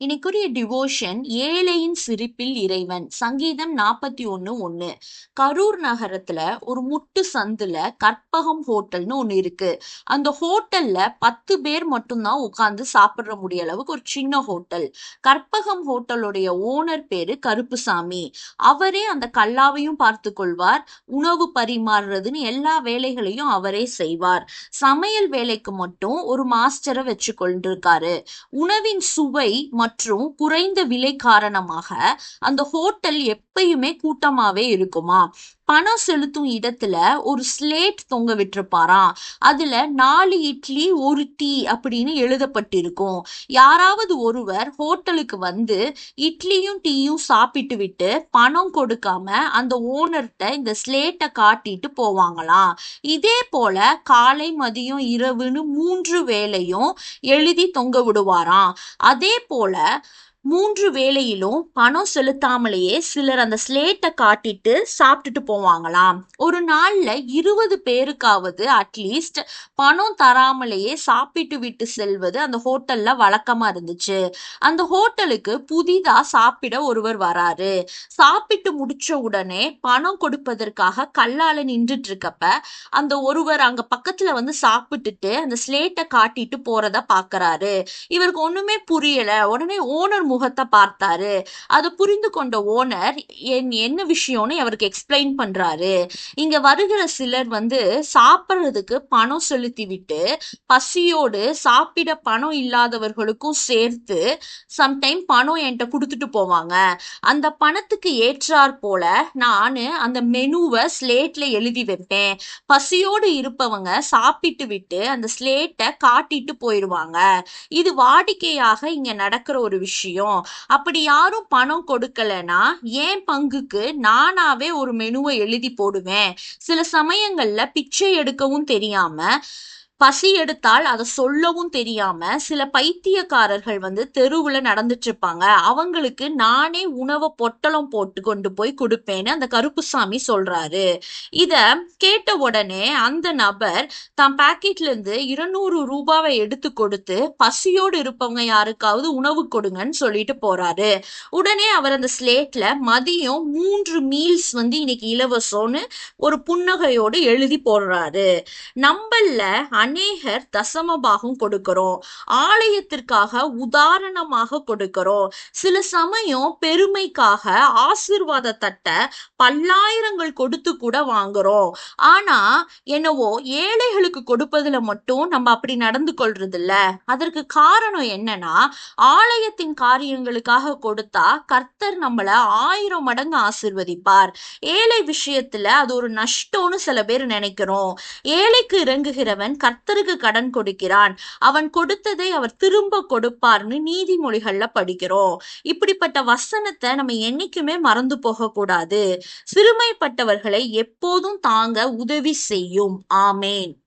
இன்னைக்குரிய devotion ஏழையின் சிரிப்பில் இறைவன். சங்கீதம் நாற்பத்தி ஒன்னு ஒண்ணு கரூர் நகரத்துல ஒரு முட்டு சந்துல கற்பகம் ஹோட்டல்னு ஒண்ணு இருக்கு. அந்த ஹோட்டல்ல பத்து பேர் மட்டும்தான் உட்கார்ந்து சாப்பிட முடிய அளவுக்கு ஒரு சின்ன ஹோட்டல். கற்பகம் ஹோட்டலுடைய ஓனர் பேரு கருப்புசாமி. அவரே அந்த கல்லாவையும் பார்த்து கொள்வார் உணவு பரிமாறுறதுன்னு எல்லா வேலைகளையும் அவரே செய்வார். சமையல் வேலைக்கு மட்டும் ஒரு மாஸ்டரை வச்சு கொண்டிருக்காரு உணவின் சுவை மற்றும் குறைந்த விலை காரணமாக அந்த ஹோட்டல் எப்பயுமே கூட்டமாவே இருக்குமா? பணம் செலுத்தும் இடத்துல ஒரு ஸ்லேட் தொங்க விட்டுருப்பாராம் அதுல நாலு இட்லி ஒரு டீ அப்படின்னு எழுதப்பட்டிருக்கும். யாராவது ஒருவர் ஹோட்டலுக்கு வந்து இட்லியும் டீயும் சாப்பிட்டு விட்டு பணம் கொடுக்காம அந்த ஓனர்கிட்ட இந்த ஸ்லேட்டை காட்டிட்டு போவாங்களாம் இதே போல காலை மதியம் இரவுன்னு மூன்று வேலையும் எழுதி தொங்க விடுவாராம். அதே போல lẽ மூன்று வேளையிலும் பணம் செலுத்தாமலேயே சிலர் அந்த ஸ்லேட்டை காட்டிட்டு சாப்பிட்டுட்டு போவாங்களாம். ஒரு நாள்ல இருபது பேருக்காவது அட்லீஸ்ட் பணம் தராமலேயே சாப்பிட்டு விட்டு செல்வது அந்த ஹோட்டல்ல வழக்கமா இருந்துச்சு. அந்த ஹோட்டலுக்கு புதிதா சாப்பிட ஒருவர் வராரு. சாப்பிட்டு முடிச்ச உடனே பணம் கொடுப்பதற்காக கல்லால நின்றுட்டு இருக்கப்ப அந்த ஒருவர் அங்க பக்கத்துல வந்து சாப்பிட்டுட்டு அந்த ஸ்லேட்டை காட்டிட்டு போறத பாக்குறாரு. இவருக்கு ஒண்ணுமே புரியல. உடனே ஓனர் முகத்தை பார்த்தாரு. அது புரிந்து கொண்ட ஓனர் என் என்ன விஷயம்னு அவருக்கு எக்ஸ்பிளைன் பண்றாரு. இங்க வருகிற சிலர் வந்து சாப்பிட்றதுக்கு பணம் செலுத்தி விட்டு பசியோடு சாப்பிட பணம் இல்லாதவர்களுக்கும் சேர்த்து சம்டைம் பணம் என்கிட்ட கொடுத்துட்டு போவாங்க. அந்த பணத்துக்கு ஏற்றார் போல நான் அந்த மெனுவை ஸ்லேட்ல எழுதி வைப்பேன். பசியோடு இருப்பவங்க சாப்பிட்டு விட்டு அந்த ஸ்லேட்டை காட்டிட்டு போயிடுவாங்க. இது வாடிக்கையாக இங்க நடக்கிற ஒரு விஷயம். அப்படி யாரும் பணம் கொடுக்கலனா என் பங்குக்கு நானாவே ஒரு மெனுவை எழுதி போடுவேன். சில சமயங்கள்ல பிச்சை எடுக்கவும் தெரியாம பசி எடுத்தால் அதை சொல்லவும் தெரியாம சில பைத்தியக்காரர்கள் வந்து தெருவுல நடந்துட்டு இருப்பாங்க அவங்களுக்கு நானே உணவை பொட்டலம் போட்டு கொண்டு போய் கொடுப்பேன்னு அந்த கருப்புசாமி சொல்றாரு. இத கேட்ட உடனே அந்த நபர் தான் பாக்கெட்ல இருந்து இருநூறு ரூபாவை எடுத்து கொடுத்து பசியோடு இருப்பவங்க யாருக்காவது உணவு கொடுங்கன்னு சொல்லிட்டு போறாரு. உடனே அவர் அந்த ஸ்லேட்ல மதியம் மூன்று மீல்ஸ் வந்து இன்னைக்கு இலவசம்னு ஒரு புன்னகையோடு எழுதி போடுறாரு. நம்மள அநேகர் தசமபாகம் கொடுக்கிறோம். ஆலயத்திற்காக உதாரணமாக கொடுக்கிறோம். சில சமயம் பெருமைக்காக ஆசிர்வாத தட்ட பல்லாயிரங்கள் கொடுத்து கூட வாங்குறோம். ஆனா என்னவோ ஏழைகளுக்கு கொடுப்பதுல மட்டும் நம்ம அப்படி நடந்து கொள்றது இல்ல அதற்கு காரணம் என்னன்னா ஆலயத்தின் காரியங்களுக்காக கொடுத்தா கர்த்தர் நம்மள ஆயிரம் மடங்கு ஆசிர்வதிப்பார். ஏழை விஷயத்துல அது ஒரு நஷ்டம்னு சில பேர் நினைக்கிறோம். ஏழைக்கு இறங்குகிறவன் கர்த்தருக்கு கடன் கொடுக்கிறான். அவன் கொடுத்ததை அவர் திரும்ப கொடுப்பார்னு நீதிமொழிகள்ல படிக்கிறோம். இப்படிப்பட்ட வசனத்தை நம்ம என்னைக்குமே மறந்து போக கூடாது சிறுமைப்பட்டவர்களை எப்போதும் தாங்க உதவி செய்யும். ஆமேன்.